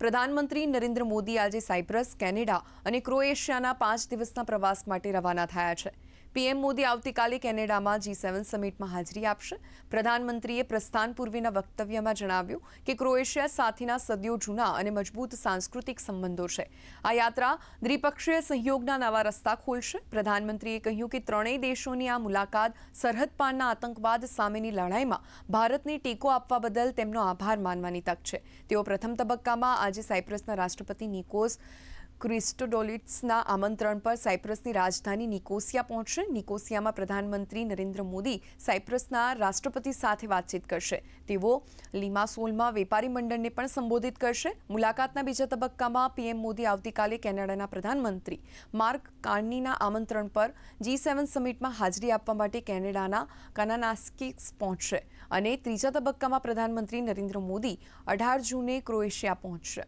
પ્રધાનમંત્રી નરેન્દ્ર મોદી આજે Cyprus, Canada અને ક્રોએશિયાના પાંચ દિવસના પ્રવાસ માટે રવાના થયા છે. પીએમ મોદી આવતીકાલે કેનેડામાં જી સેવન સમિટમાં હાજરી આપશે. પ્રધાનમંત્રીએ પ્રસ્થાન પૂર્વેના વક્તવ્યમાં જણાવ્યું કે ક્રોએશિયા સાથેના સદીઓ જૂના અને મજબૂત સાંસ્કૃતિક સંબંધો છે. આ યાત્રા દ્વિપક્ષીય સહયોગના નવા રસ્તા ખોલશે. પ્રધાનમંત્રીએ કહ્યું કે ત્રણેય દેશોની આ મુલાકાત સરહદ પારના આતંકવાદ સામેની લડાઈમાં ભારતને ટેકો આપવા બદલ તેમનો આભાર માનવાની તક છે. તેઓ પ્રથમ તબક્કામાં આજે સાયપ્રસના રાષ્ટ્રપતિ નિકોસ ક્રિસ્ટોડોલિટ્સના આમંત્રણ પર સાયપ્રસની રાજધાની નિકોસિયા પહોંચશે. નિકોસિયામાં પ્રધાનમંત્રી નરેન્દ્ર મોદી સાયપ્રસના રાષ્ટ્રપતિ સાથે વાતચીત કરશે. તેઓ લિમાસોલમાં વેપારી મંડળને પણ સંબોધિત કરશે. મુલાકાતના બીજા તબક્કામાં પીએમ મોદી આવતીકાલે કેનેડાના પ્રધાનમંત્રી માર્ક કાર્નીના આમંત્રણ પર જી સેવન સમિટમાં હાજરી આપવા માટે કેનેડાના કાનાનાસ્કિસ પહોંચશે. અને ત્રીજા તબક્કામાં પ્રધાનમંત્રી નરેન્દ્ર મોદી અઢાર જૂને ક્રોએશિયા પહોંચશે.